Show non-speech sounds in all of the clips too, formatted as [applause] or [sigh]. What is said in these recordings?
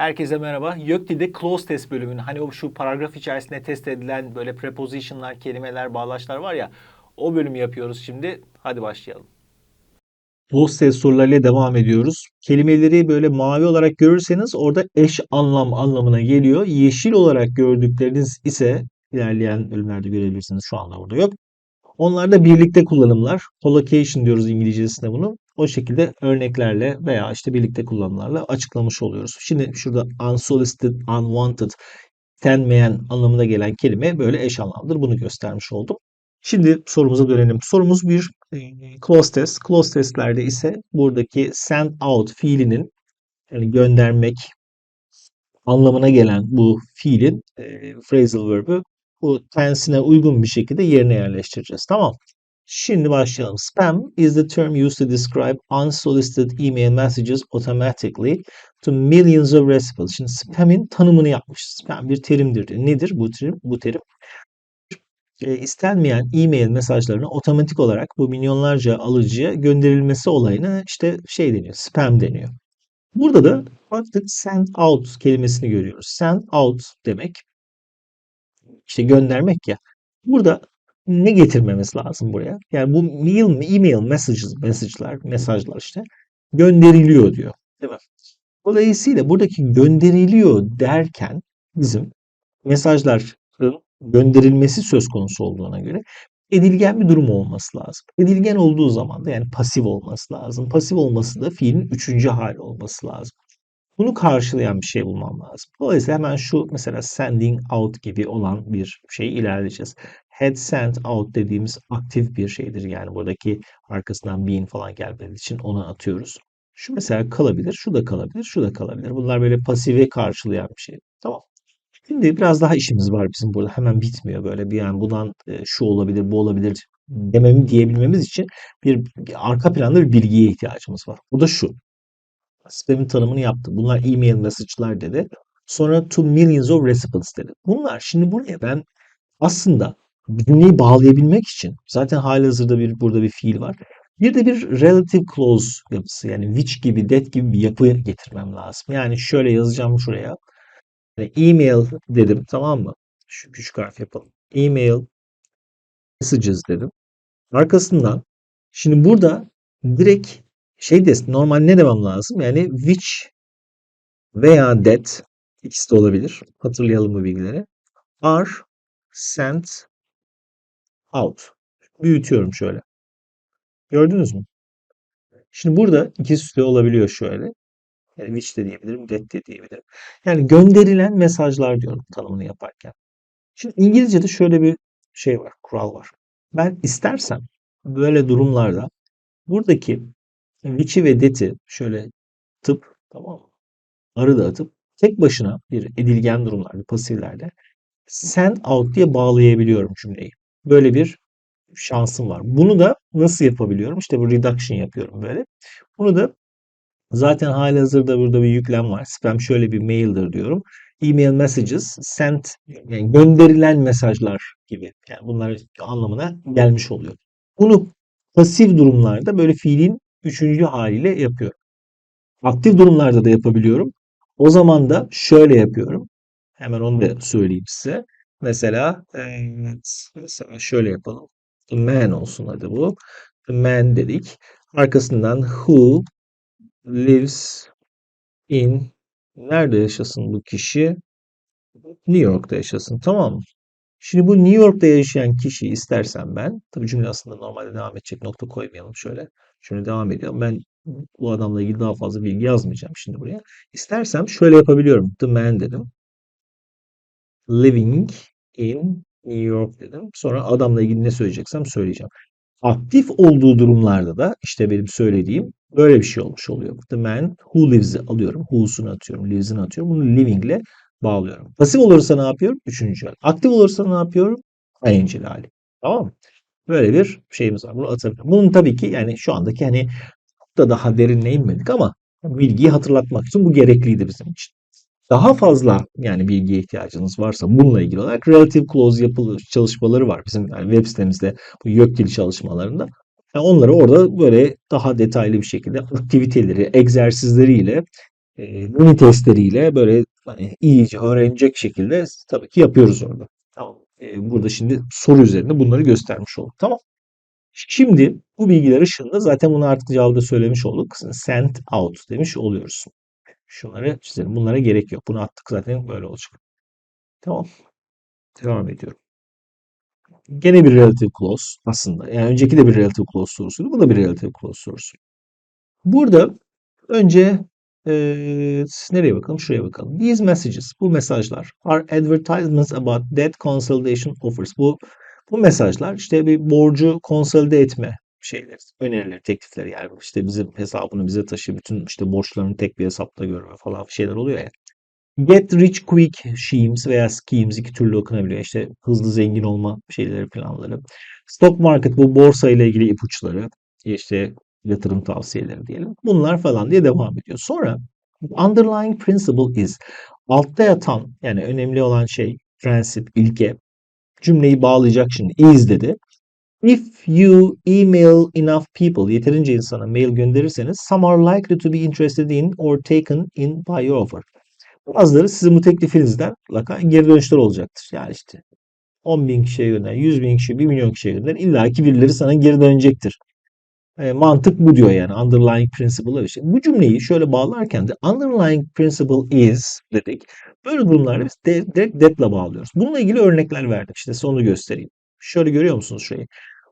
Herkese merhaba. YÖKDİL'de close test bölümünün hani o şu paragraf içerisinde test edilen böyle prepositionlar, kelimeler, bağlaçlar var ya o bölümü yapıyoruz şimdi. Hadi başlayalım. Close test sorularıyla devam ediyoruz. Kelimeleri böyle mavi olarak görürseniz orada eş anlam anlamına geliyor. Yeşil olarak gördükleriniz ise ilerleyen bölümlerde görebilirsiniz. Şu anda burada yok. Onlar da birlikte kullanımlar. Collocation diyoruz İngilizcesine bunu. O şekilde örneklerle veya işte birlikte kullanımlarla açıklamış oluyoruz. Şimdi şurada unsolicited, unwanted, istenmeyen anlamına gelen kelime böyle eş anlamdır. Bunu göstermiş oldum. Şimdi sorumuza dönelim. Sorumuz bir e, close test. Close testlerde ise buradaki send out fiilinin yani göndermek anlamına gelen bu fiilin e, phrasal verb'ü bu tense'ine uygun bir şekilde yerine yerleştireceğiz. Tamam. Şimdi başlayalım. Spam is the term used to describe unsolicited email messages automatically to millions of recipients. Şimdi spam'in tanımını yapmış. Spam bir terimdir. Nedir bu terim? Bu terim e, istenmeyen e-mail mesajlarını otomatik olarak bu milyonlarca alıcıya gönderilmesi olayına işte şey deniyor, spam deniyor. Burada da baktık send out kelimesini görüyoruz. Send out demek işte göndermek ya. Burada ne getirmemiz lazım buraya? Yani bu mail, email messages, mesajlar, mesajlar işte gönderiliyor diyor. Değil mi? Dolayısıyla buradaki gönderiliyor derken bizim mesajların gönderilmesi söz konusu olduğuna göre edilgen bir durum olması lazım. Edilgen olduğu zaman da yani pasif olması lazım. Pasif olması da fiilin üçüncü hali olması lazım. Bunu karşılayan bir şey bulmam lazım. Dolayısıyla hemen şu mesela sending out gibi olan bir şey ilerleyeceğiz. Had sent out dediğimiz aktif bir şeydir. Yani buradaki arkasından being falan gelmediği için onu atıyoruz. Şu mesela kalabilir, şu da kalabilir, şu da kalabilir. Bunlar böyle pasife karşılayan bir şey. Tamam. Şimdi biraz daha işimiz var bizim burada. Hemen bitmiyor böyle bir yani bundan e, şu olabilir, bu olabilir dememi diyebilmemiz için bir arka planda bir bilgiye ihtiyacımız var. Bu da şu. Spam'in tanımını yaptı. Bunlar e-mail mesajlar dedi. Sonra to millions of recipients dedi. Bunlar şimdi buraya ben aslında cümleyi bağlayabilmek için zaten halihazırda bir burada bir fiil var. Bir de bir relative clause yapısı yani which gibi that gibi bir yapı getirmem lazım. Yani şöyle yazacağım şuraya. Yani email dedim tamam mı? Şu küçük harf yapalım. Email messages dedim. Arkasından şimdi burada direkt şey de normal ne demem lazım? Yani which veya that ikisi de olabilir. Hatırlayalım bu bilgileri. Are sent out. Büyütüyorum şöyle. Gördünüz mü? Şimdi burada ikisi de olabiliyor şöyle. Yani which de diyebilirim, that de diyebilirim. Yani gönderilen mesajlar diyorum tanımını yaparken. Şimdi İngilizce'de şöyle bir şey var, kural var. Ben istersem böyle durumlarda buradaki which'i ve that'i şöyle tıp tamam mı? Arı da atıp tek başına bir edilgen durumlarda, pasiflerde send out diye bağlayabiliyorum cümleyi. Böyle bir şansım var. Bunu da nasıl yapabiliyorum? İşte bu reduction yapıyorum böyle. Bunu da zaten halihazırda burada bir yüklem var. Spam şöyle bir maildir diyorum. Email messages sent yani gönderilen mesajlar gibi. Yani bunlar anlamına gelmiş oluyor. Bunu pasif durumlarda böyle fiilin üçüncü haliyle yapıyorum. Aktif durumlarda da yapabiliyorum. O zaman da şöyle yapıyorum. Hemen onu da söyleyeyim size. Mesela, evet, mesela şöyle yapalım. The man olsun hadi bu. The man dedik. Arkasından who lives in nerede yaşasın bu kişi? New York'ta yaşasın. Tamam mı? Şimdi bu New York'ta yaşayan kişi istersen ben, tabii cümle aslında normalde devam edecek nokta koymayalım şöyle. Şöyle devam ediyorum. Ben bu adamla ilgili daha fazla bilgi yazmayacağım şimdi buraya. İstersem şöyle yapabiliyorum. The man dedim. Living in New York dedim. Sonra adamla ilgili ne söyleyeceksem söyleyeceğim. Aktif olduğu durumlarda da işte benim söylediğim böyle bir şey olmuş oluyor. The man who lives'i alıyorum. Who'sunu atıyorum. Lives'ini atıyorum. Bunu living'le bağlıyorum. Pasif olursa ne yapıyorum? Üçüncü hal. Aktif olursa ne yapıyorum? ING'li hali. Tamam mı? Böyle bir şeyimiz var. Bunu atabilirim. Bunun tabii ki yani şu andaki hani da daha derinine inmedik ama bilgiyi hatırlatmak için bu gerekliydi bizim için. Daha fazla yani bilgiye ihtiyacınız varsa bununla ilgili olarak relative clause yapılı çalışmaları var bizim yani web sitemizde bu YÖKDİL çalışmalarında. Yani onları orada böyle daha detaylı bir şekilde aktiviteleri, egzersizleriyle e, mini testleriyle böyle hani iyice öğrenecek şekilde tabii ki yapıyoruz orada. Tamam. E, burada şimdi soru üzerinde bunları göstermiş olduk. Tamam. Şimdi bu bilgiler ışığında zaten bunu artık cevabda söylemiş olduk. Send out demiş oluyoruz. Şunları çizelim. Bunlara gerek yok. Bunu attık zaten böyle olacak. Tamam. Devam ediyorum. Gene bir relative clause aslında. Yani önceki de bir relative clause sorusuydu. Bu da bir relative clause sorusu. Burada önce e, nereye bakalım? Şuraya bakalım. These messages, bu mesajlar are advertisements about debt consolidation offers. Bu bu mesajlar işte bir borcu konsolide etme şeyler, önerileri, teklifleri yani işte bizim hesabını bize taşı, bütün işte borçlarını tek bir hesapta görme falan şeyler oluyor ya. Get rich quick schemes veya schemes iki türlü okunabiliyor. İşte hızlı zengin olma şeyleri planları. Stock market bu borsa ile ilgili ipuçları. İşte yatırım tavsiyeleri diyelim. Bunlar falan diye devam ediyor. Sonra underlying principle is altta yatan yani önemli olan şey prensip, ilke cümleyi bağlayacak şimdi is dedi. If you email enough people, yeterince insana mail gönderirseniz some are likely to be interested in or taken in by your offer. Bazıları sizin bu teklifinizden geri dönüşler olacaktır. Yani işte 10 bin kişiye gönder, 100 bin kişiye, 1 milyon kişiye gönder. İlla ki birileri sana geri dönecektir. E, mantık bu diyor yani. Underlying principle şey. Bu cümleyi şöyle bağlarken de underlying principle is dedik. Böyle durumlarda biz de, direkt that'la bağlıyoruz. Bununla ilgili örnekler verdim. İşte onu göstereyim. Şöyle görüyor musunuz şurayı?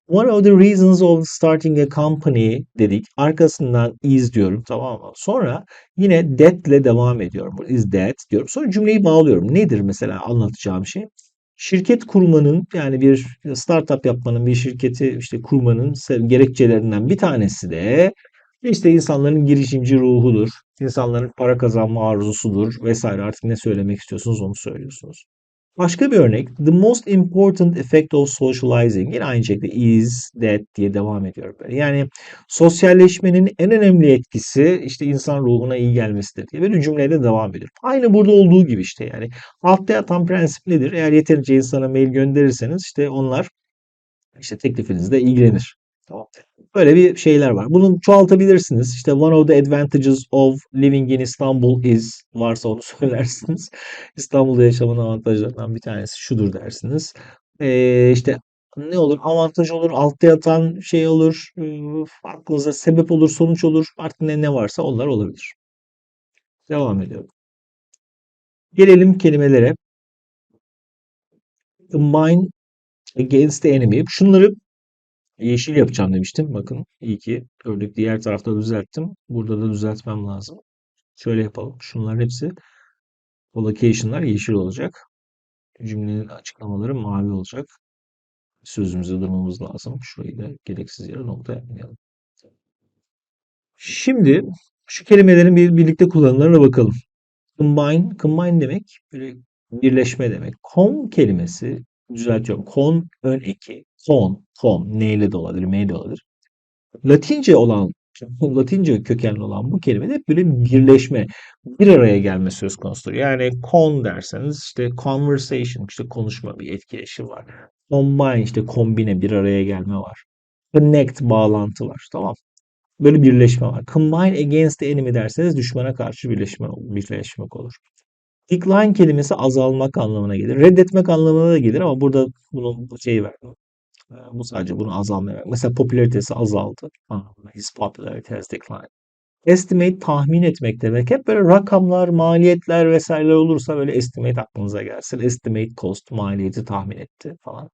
One of the reasons of starting a company dedik. Arkasından is diyorum tamam mı? Sonra yine that ile devam ediyorum. Is that diyorum. Sonra cümleyi bağlıyorum. Nedir mesela anlatacağım şey? Şirket kurmanın yani bir startup yapmanın bir şirketi işte kurmanın gerekçelerinden bir tanesi de işte insanların girişimci ruhudur. İnsanların para kazanma arzusudur vesaire artık ne söylemek istiyorsunuz onu söylüyorsunuz. Başka bir örnek. The most important effect of socializing. Yine aynı şekilde is, that diye devam ediyor böyle. Yani sosyalleşmenin en önemli etkisi işte insan ruhuna iyi gelmesidir diye böyle cümleyle devam ediyor. Aynı burada olduğu gibi işte yani. Altta yatan prensip nedir? Eğer yeterince insana mail gönderirseniz işte onlar işte teklifinizle ilgilenir. Tamam. Böyle bir şeyler var. Bunu çoğaltabilirsiniz. İşte one of the advantages of living in Istanbul is varsa onu [laughs] söylersiniz. İstanbul'da yaşamanın avantajlarından bir tanesi şudur dersiniz. Ee, işte ne olur? Avantaj olur, altta yatan şey olur, aklınıza sebep olur, sonuç olur. Artık ne, ne varsa onlar olabilir. Devam ediyorum. Gelelim kelimelere. Combine against the enemy. Şunları Yeşil yapacağım demiştim. Bakın iyi ki gördük. Diğer tarafta düzelttim. Burada da düzeltmem lazım. Şöyle yapalım. Şunların hepsi o location'lar yeşil olacak. Cümlenin açıklamaları mavi olacak. Sözümüzde durmamız lazım. Şurayı da gereksiz yere nokta yapmayalım. Şimdi şu kelimelerin bir birlikte kullanımlarına bakalım. Combine, combine demek birleşme demek. Com kelimesi düzeltiyorum. Con ön eki. Con, con. N ile de olabilir, M de olabilir. Latince olan, [laughs] Latince kökenli olan bu kelime de hep böyle birleşme, bir araya gelme söz konusudur. Yani con derseniz işte conversation, işte konuşma, bir etkileşim var. Combine, işte kombine, bir araya gelme var. Connect, bağlantı var. Tamam. Böyle birleşme var. Combine against the enemy derseniz düşmana karşı birleşme, birleşmek olur. Decline kelimesi azalmak anlamına gelir. Reddetmek anlamına da gelir ama burada bunun şeyi verdim. Ee, bu sadece bunu azalmaya Mesela popülaritesi azaldı. His popularity has declined. Estimate tahmin etmek demek. Hep böyle rakamlar, maliyetler vesaireler olursa böyle estimate aklınıza gelsin. Estimate cost, maliyeti tahmin etti falan.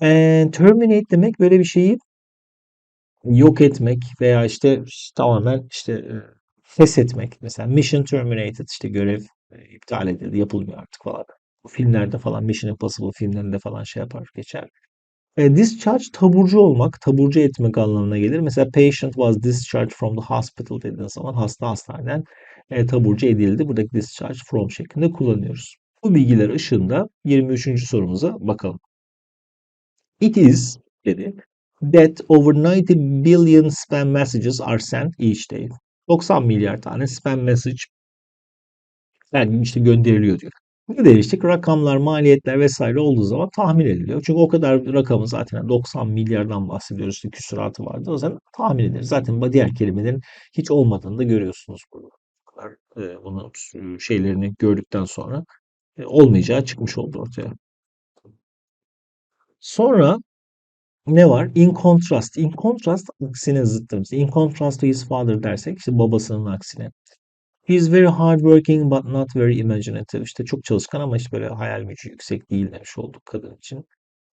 And terminate demek böyle bir şeyi yok etmek veya işte tamamen işte e, feshetmek. Mesela mission terminated işte görev e, iptal edildi, yapılmıyor artık falan. Bu filmlerde falan Mission Impossible filmlerinde falan şey yapar, geçer. E, discharge taburcu olmak, taburcu etmek anlamına gelir. Mesela patient was discharged from the hospital dediğiniz zaman hasta hastaneden e, taburcu edildi. Buradaki discharge from şeklinde kullanıyoruz. Bu bilgiler ışığında 23. sorumuza bakalım. It is dedi that over 90 billion spam messages are sent each day. 90 milyar tane spam message gün işte gönderiliyor diyor. Ne demiştik? Rakamlar, maliyetler vesaire olduğu zaman tahmin ediliyor. Çünkü o kadar rakamı zaten 90 milyardan bahsediyoruz. İşte küsuratı vardı. O zaman tahmin edilir. Zaten diğer kelimelerin hiç olmadığını da görüyorsunuz burada. e, bunun şeylerini gördükten sonra e, olmayacağı çıkmış oldu ortaya. Sonra ne var? In contrast. In contrast aksine zıttımız. In contrast to his father dersek işte babasının aksine. He is very hardworking but not very imaginative. İşte çok çalışkan ama hiç böyle hayal gücü yüksek değil demiş olduk kadın için.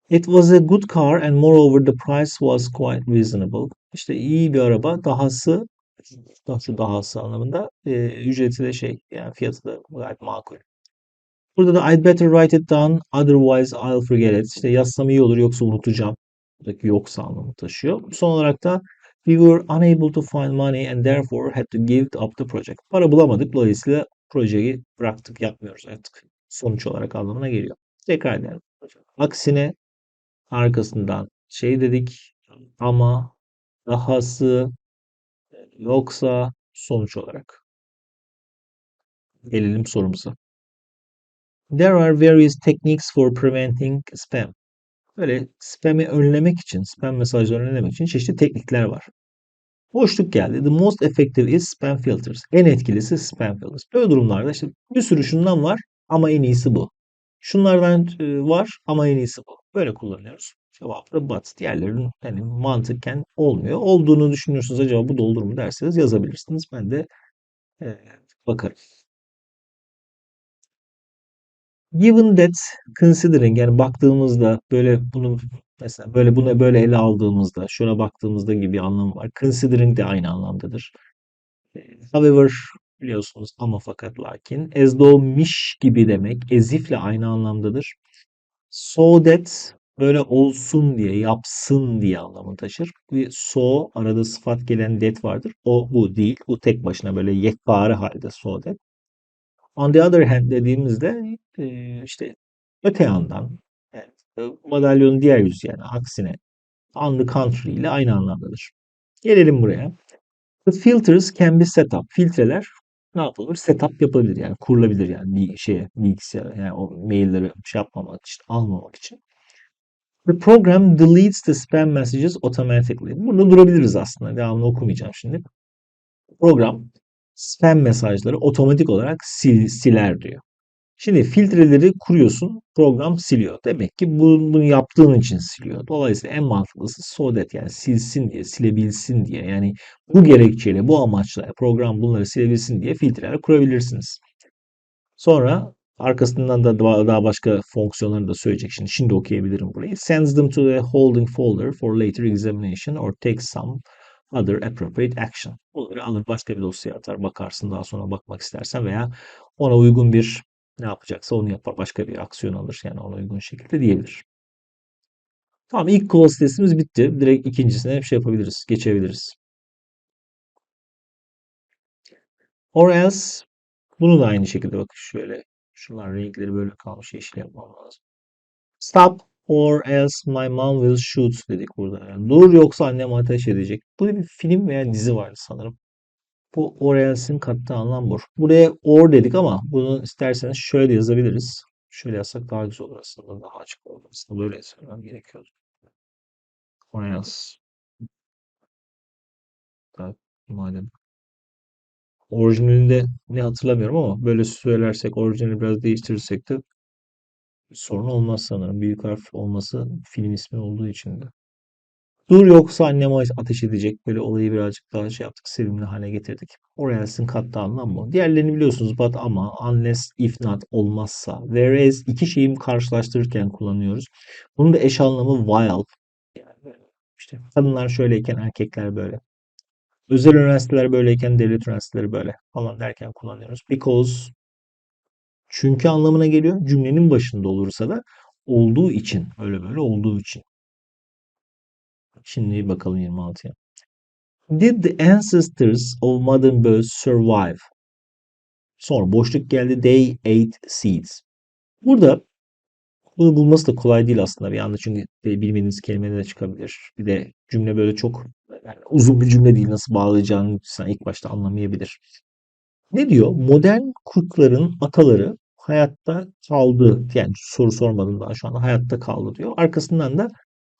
It was a good car and moreover the price was quite reasonable. İşte iyi bir araba, dahası dahası dahası anlamında e, ücreti de şey yani fiyatı da gayet makul. Burada da I'd better write it down otherwise I'll forget it. İşte yazsam iyi olur yoksa unutacağım. Buradaki yoksa anlamı taşıyor. Son olarak da we were unable to find money and therefore had to give up the project. Para bulamadık. Dolayısıyla projeyi bıraktık, yapmıyoruz artık. Sonuç olarak anlamına geliyor. Tekrar edelim. Aksine arkasından şey dedik ama dahası yoksa sonuç olarak. Gelelim sorumuza. There are various techniques for preventing spam. Böyle spam'i önlemek için, spam mesajlarını önlemek için çeşitli teknikler var. Boşluk geldi. The most effective is spam filters. En etkilisi spam filters. Böyle durumlarda işte bir sürü şundan var ama en iyisi bu. Şunlardan e, var ama en iyisi bu. Böyle kullanıyoruz. Cevap da but. Diğerlerinin hani mantıken olmuyor. Olduğunu düşünüyorsunuz acaba bu doldur mu derseniz yazabilirsiniz. Ben de e, bakarım. Given that considering yani baktığımızda böyle bunu mesela böyle bunu böyle ele aldığımızda şuna baktığımızda gibi bir anlamı var. Considering de aynı anlamdadır. However biliyorsunuz ama fakat lakin as though gibi demek as if'le aynı anlamdadır. So that böyle olsun diye yapsın diye anlamı taşır. Bir so arada sıfat gelen that vardır. O bu değil. Bu tek başına böyle yekpare halde so that. On the other hand dediğimizde e, işte öte yandan evet, madalyonun diğer yüzü yani aksine on the contrary ile aynı anlamdadır. Gelelim buraya. The filters can be set up. Filtreler ne yapılır? Setup yapabilir yani kurulabilir yani bir şeye bilgisayara yani o mailleri şey yapmamak için almamak için. The program deletes the spam messages automatically. Burada durabiliriz aslında. Devamını okumayacağım şimdi. Program spam mesajları otomatik olarak sil, siler diyor. Şimdi filtreleri kuruyorsun, program siliyor. Demek ki bunu, bunu yaptığın için siliyor. Dolayısıyla en mantıklısı so that yani silsin diye, silebilsin diye. Yani bu gerekçeyle, bu amaçla program bunları silebilsin diye filtreler kurabilirsiniz. Sonra arkasından da daha başka fonksiyonlarını da söyleyecek. Şimdi şimdi okuyabilirim burayı. Sends them to a holding folder for later examination or takes some other appropriate action. Bunları alır başka bir dosyaya atar. Bakarsın daha sonra bakmak istersen veya ona uygun bir ne yapacaksa onu yapar. Başka bir aksiyon alır. Yani ona uygun şekilde diyebilir. Tamam ilk clause testimiz bitti. Direkt ikincisine bir şey yapabiliriz. Geçebiliriz. Or else bunu da aynı şekilde bak şöyle şunlar renkleri böyle kalmış yeşil yapmam lazım. Stop or else my mom will shoot dedik burada. Yani dur yoksa annem ateş edecek. Bu bir film veya dizi vardı sanırım. Bu or else'in kattığı anlam bu. Buraya or dedik ama bunu isterseniz şöyle yazabiliriz. Şöyle yazsak daha güzel olur aslında. Daha açık olur aslında. Böyle yazmam gerekiyordu. Or else. madem. Orijinalinde ne hatırlamıyorum ama böyle söylersek, orijinali biraz değiştirirsek de sorun olmaz sanırım. Büyük harf olması film ismi olduğu için de. Dur yoksa annem ateş edecek. Böyle olayı birazcık daha şey yaptık. Sevimli hale getirdik. Orals'in katlı anlam bu. Diğerlerini biliyorsunuz. But ama, unless, if not olmazsa. Whereas iki şeyi karşılaştırırken kullanıyoruz. Bunun da eş anlamı while. Yani işte kadınlar şöyleyken erkekler böyle. Özel üniversiteler böyleyken devlet üniversiteleri böyle falan derken kullanıyoruz. Because çünkü anlamına geliyor. Cümlenin başında olursa da olduğu için. Öyle böyle olduğu için. Şimdi bakalım 26'ya. Did the ancestors of modern birds survive? Sonra boşluk geldi. They ate seeds. Burada bunu bulması da kolay değil aslında bir anda çünkü bilmediğiniz kelime de çıkabilir. Bir de cümle böyle çok yani uzun bir cümle değil nasıl bağlayacağını sen ilk başta anlamayabilir. Ne diyor? Modern kurtların ataları hayatta kaldı. Yani soru sormadım daha şu anda hayatta kaldı diyor. Arkasından da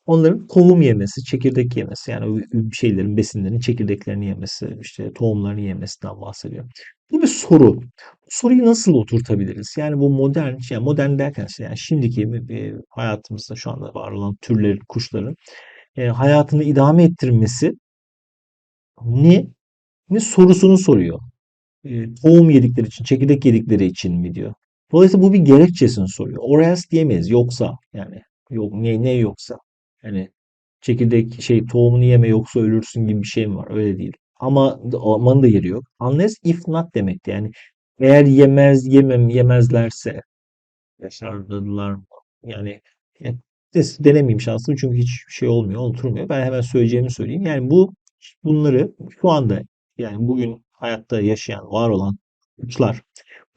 onların kovum yemesi, çekirdek yemesi yani şeylerin, besinlerin çekirdeklerini yemesi, işte tohumlarını yemesinden bahsediyor. Bu bir soru. Bu soruyu nasıl oturtabiliriz? Yani bu modern, yani modern derken işte yani şimdiki e, hayatımızda şu anda var olan türlerin, kuşların e, hayatını idame ettirmesi ne ne sorusunu soruyor. E, tohum yedikleri için, çekirdek yedikleri için mi diyor. Dolayısıyla bu bir gerekçesini soruyor. Or else diyemeyiz. Yoksa yani yok ne ne yoksa. Yani çekirdek şey tohumunu yeme yoksa ölürsün gibi bir şey mi var? Öyle değil. Ama amanın da yeri yok. Unless if not demek yani eğer yemez yemem yemezlerse yaşardılar mı? Yani, yani denemeyeyim şansım çünkü hiç şey olmuyor, oturmuyor. Ben hemen söyleyeceğimi söyleyeyim. Yani bu bunları şu anda yani bugün hayatta yaşayan, var olan uçlar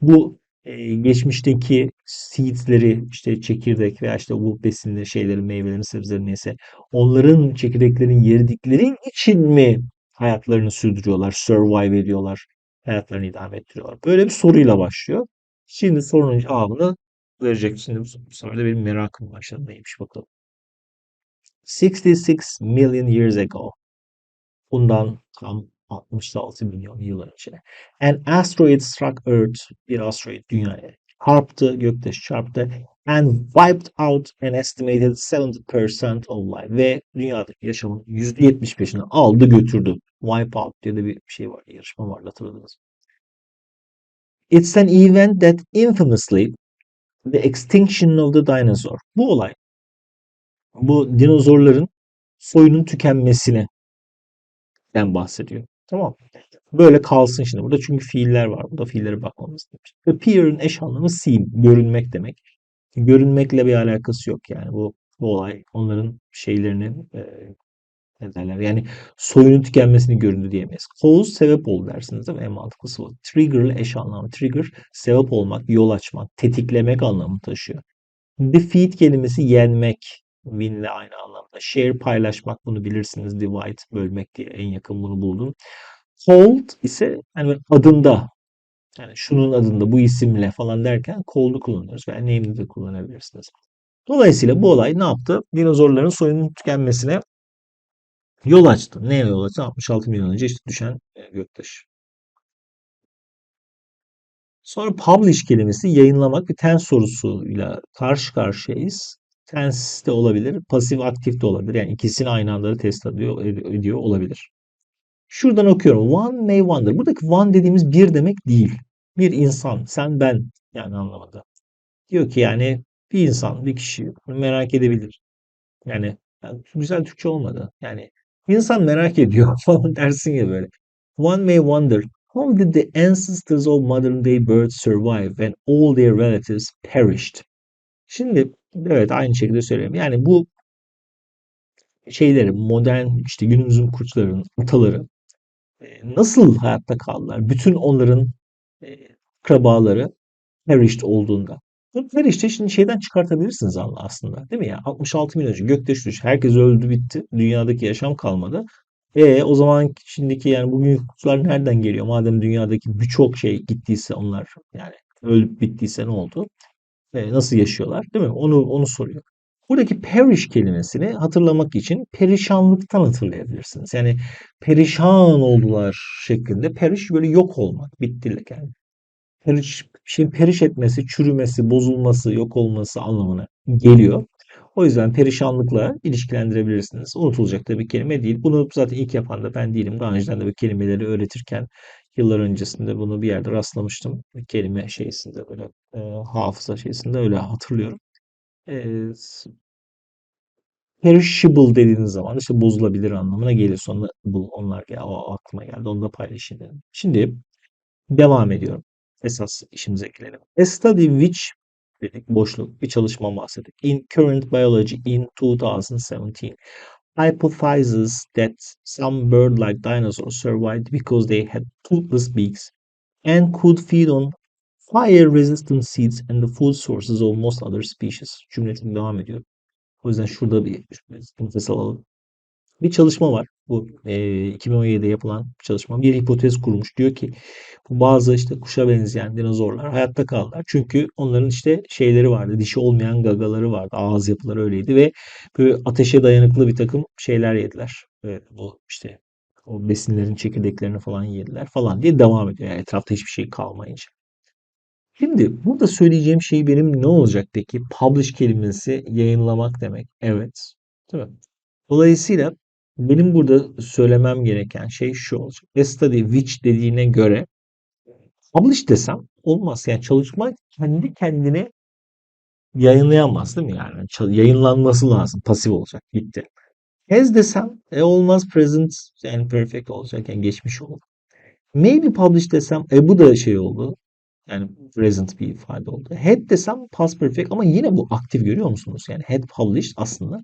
bu e, geçmişteki seedsleri işte çekirdek veya işte bu besinleri şeylerin meyvelerin sebzelerin neyse onların çekirdeklerin yeridikleri için mi hayatlarını sürdürüyorlar, survive ediyorlar, hayatlarını idame ettiriyorlar. Böyle bir soruyla başlıyor. Şimdi sorunun cevabını verecek. Şimdi bu sefer de benim merakım başladı. Neymiş bakalım. 66 million years ago. Bundan tam 66 milyon yıl önce. An asteroid struck Earth, bir asteroid dünyaya çarptı, göktaşı çarptı and wiped out an estimated 70% of life ve dünyadaki yaşamın %75'ini aldı götürdü. Wipe out diye de bir şey var, yarışma var hatırladınız. It's an event that infamously the extinction of the dinosaur. Bu olay bu dinozorların soyunun tükenmesine den bahsediyor. Tamam. Böyle kalsın şimdi burada çünkü fiiller var. Burada fiillere bakmamız demiş. Appear'ın eş anlamı seem, görünmek demek. Görünmekle bir alakası yok yani bu, bu olay onların şeylerini e, ne derler yani soyunun tükenmesini göründü diyemeyiz. Cause sebep ol dersiniz değil mi? En mantıklısı bu. Trigger eş anlamı. Trigger sebep olmak, yol açmak, tetiklemek anlamı taşıyor. Defeat kelimesi yenmek. Win ile aynı anlamda. Share paylaşmak bunu bilirsiniz. Divide bölmek diye en yakın bunu buldum. Hold ise hani adında yani şunun adında bu isimle falan derken cold'u kullanıyoruz veya name'i de kullanabilirsiniz. Dolayısıyla bu olay ne yaptı? Dinozorların soyunun tükenmesine yol açtı. Neye yol açtı? 66 milyon önce işte düşen e, göktaşı. Sonra publish kelimesi yayınlamak bir tense sorusuyla karşı karşıyayız. Tense de olabilir, pasif aktif de olabilir. Yani ikisini aynı anda da test ediyor, ediyor olabilir. Şuradan okuyorum. One may wonder. Buradaki one dediğimiz bir demek değil. Bir insan, sen, ben yani anlamında. Diyor ki yani bir insan, bir kişi merak edebilir. Yani, yani güzel Türkçe olmadı. Yani insan merak ediyor [laughs] falan dersin ya böyle. One may wonder how did the ancestors of modern day birds survive when all their relatives perished? Şimdi evet aynı şekilde söyleyeyim. Yani bu şeyleri modern işte günümüzün kurtlarının ataları nasıl hayatta kaldılar? Bütün onların akrabaları perished olduğunda. Bu perished'i şimdi şeyden çıkartabilirsiniz aslında. Değil mi ya? 66 milyon önce göktaşı düş. Herkes öldü bitti. Dünyadaki yaşam kalmadı. E o zaman şimdiki yani bugün kutlar nereden geliyor? Madem dünyadaki birçok şey gittiyse onlar yani ölüp bittiyse ne oldu? E, nasıl yaşıyorlar? Değil mi? Onu onu soruyor. Buradaki perish kelimesini hatırlamak için perişanlıktan hatırlayabilirsiniz. Yani perişan oldular şeklinde. Perish böyle yok olmak, bittilik yani. Periş, şey periş etmesi, çürümesi, bozulması, yok olması anlamına geliyor. O yüzden perişanlıkla ilişkilendirebilirsiniz. Unutulacak da bir kelime değil. Bunu zaten ilk yapan da ben değilim. Daha önceden de bu kelimeleri öğretirken yıllar öncesinde bunu bir yerde rastlamıştım. Kelime şeysinde böyle e, hafıza şeysinde öyle hatırlıyorum. E, perishable dediğiniz zaman işte bozulabilir anlamına gelir. Sonra bu onlar o aklıma geldi. Onu da paylaşayım dedim. Şimdi devam ediyorum. Esas işimize gelelim. A study which dedik boşluk bir çalışma bahsettik. In current biology in 2017 hypothesizes that some bird-like dinosaurs survived because they had toothless beaks and could feed on fire-resistant seeds and the food sources of most other species. Devam ediyor. O yüzden şurada bir nefes alalım. Bir çalışma var. Bu e, 2017'de yapılan bir çalışma. Bir hipotez kurmuş. Diyor ki bu bazı işte kuşa benzeyen dinozorlar hayatta kaldılar. Çünkü onların işte şeyleri vardı. Dişi olmayan gagaları vardı. Ağız yapıları öyleydi ve böyle ateşe dayanıklı bir takım şeyler yediler. Ve bu işte O besinlerin çekirdeklerini falan yediler falan diye devam ediyor. Yani etrafta hiçbir şey kalmayınca. Şimdi burada söyleyeceğim şey benim ne olacak peki? Publish kelimesi yayınlamak demek. Evet. Değil mi? Dolayısıyla benim burada söylemem gereken şey şu olacak. A study which dediğine göre publish desem olmaz. Yani çalışma kendi kendine yayınlayamaz değil mi? Yani yayınlanması lazım. Pasif olacak. Bitti. As desem e olmaz present yani perfect olacak. Yani geçmiş olur. Maybe publish desem e bu da şey oldu. Yani present bir ifade oldu. Had desem past perfect ama yine bu aktif görüyor musunuz? Yani had published aslında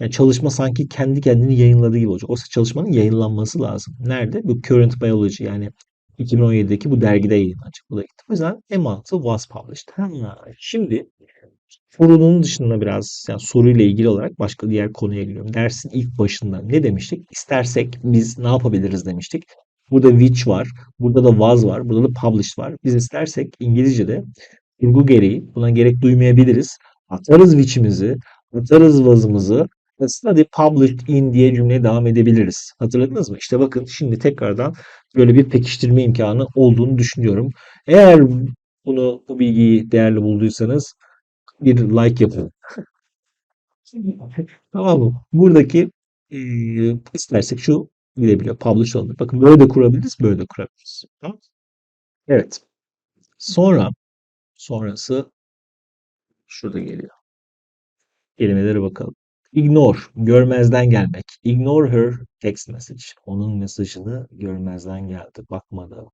yani çalışma sanki kendi kendini yayınladığı gibi olacak. Oysa çalışmanın yayınlanması lazım. Nerede? Bu Current Biology yani 2017'deki bu dergide yayınlanacak. Bu da. O yüzden emanetı was published. Ha, şimdi sorunun dışında biraz yani soruyla ilgili olarak başka diğer konuya geliyorum. Dersin ilk başında ne demiştik? İstersek biz ne yapabiliriz demiştik. Burada which var. Burada da was var. Burada da published var. Biz istersek İngilizce'de kurgu gereği buna gerek duymayabiliriz. Atarız which'imizi, atarız was'ımızı study published in diye cümleye devam edebiliriz. Hatırladınız mı? İşte bakın şimdi tekrardan böyle bir pekiştirme imkanı olduğunu düşünüyorum. Eğer bunu bu bilgiyi değerli bulduysanız bir like yapın. [laughs] tamam mı? Buradaki e, istersek şu gidebiliyor. Publish olabilir. Bakın böyle de kurabiliriz, böyle de kurabiliriz. Tamam? Evet. Sonra sonrası şurada geliyor. Kelimelere bakalım. Ignore, görmezden gelmek. Ignore her text message. Onun mesajını görmezden geldi, bakmadı.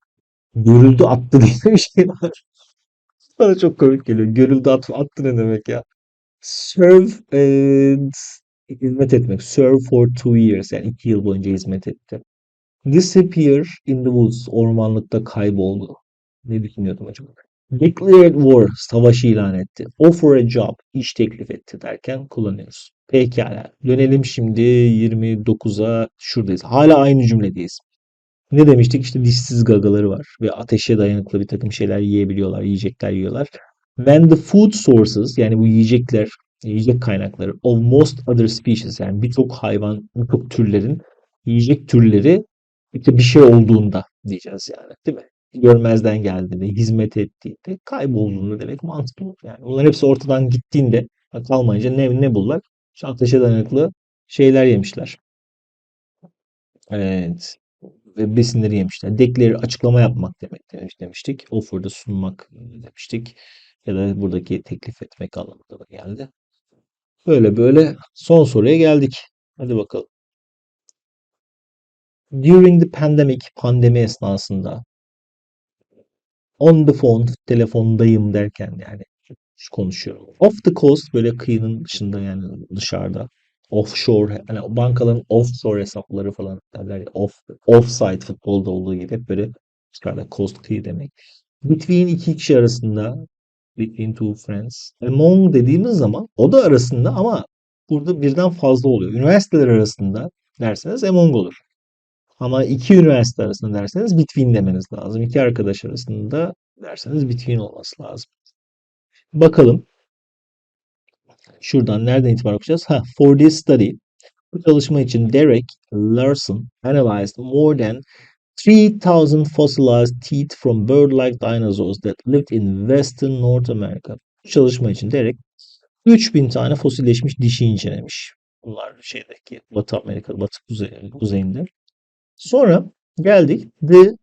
Görüldü attı [laughs] diye bir şey var. Bana çok komik geliyor. Görüldü attı, attı ne demek ya? Serve and hizmet etmek. Serve for two years. Yani iki yıl boyunca hizmet etti. Disappear in the woods. Ormanlıkta kayboldu. Ne düşünüyordum acaba? Declared war. Savaş ilan etti. Offer a job. iş teklif etti derken kullanıyoruz. Pekala. Dönelim şimdi 29'a şuradayız. Hala aynı cümledeyiz. Ne demiştik? İşte dişsiz gagaları var ve ateşe dayanıklı bir takım şeyler yiyebiliyorlar, yiyecekler yiyorlar. When the food sources yani bu yiyecekler, yiyecek kaynakları of most other species yani birçok hayvan, birçok türlerin yiyecek türleri işte bir şey olduğunda diyeceğiz yani değil mi? Görmezden geldiğinde, hizmet ettiğinde, kaybolduğunda demek mantıklı. Yani bunların hepsi ortadan gittiğinde kalmayınca ne, ne bulurlar? İşte dayanıklı şeyler yemişler. Evet. Ve besinleri yemişler. Declare açıklama yapmak demek demiş, demiştik. Offer'da sunmak demiştik. Ya da buradaki teklif etmek anlamında da geldi. Böyle böyle son soruya geldik. Hadi bakalım. During the pandemic, pandemi esnasında on the phone, telefondayım derken yani konuşuyorum. Off the coast böyle kıyının dışında yani dışarıda. Offshore hani bankaların offshore hesapları falan derler ya off, offside futbolda olduğu gibi hep böyle dışarıda coast kıyı demek. Between iki kişi arasında between two friends. Among dediğimiz zaman o da arasında ama burada birden fazla oluyor. Üniversiteler arasında derseniz among olur. Ama iki üniversite arasında derseniz between demeniz lazım. İki arkadaş arasında derseniz between olması lazım. Bakalım. Şuradan nereden itibaren okuyacağız? Ha, for this study. Bu çalışma için Derek Larson analyzed more than 3000 fossilized teeth from bird-like dinosaurs that lived in western North America. Bu çalışma için Derek 3000 tane fosilleşmiş dişi incelemiş. Bunlar şeydeki Batı Amerika, Batı kuzey, kuzeyinde. Sonra geldik The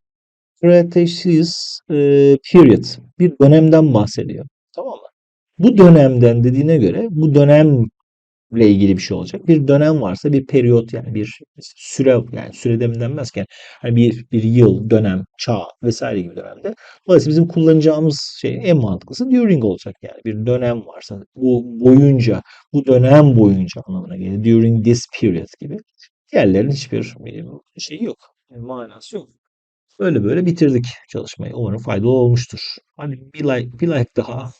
Cretaceous e, Period. Bir dönemden bahsediyor. Tamam mı? Bu dönemden dediğine göre bu dönemle ilgili bir şey olacak. Bir dönem varsa bir periyot yani bir süre yani süre denmezken hani bir, bir yıl, dönem, çağ vesaire gibi dönemde. Dolayısıyla bizim kullanacağımız şey en mantıklısı during olacak yani. Bir dönem varsa bu boyunca, bu dönem boyunca anlamına gelir. During this period gibi. Diğerlerinin hiçbir şey yok. Yani manası yok. Böyle böyle bitirdik çalışmayı. Umarım faydalı olmuştur. Hadi bir like, bir like daha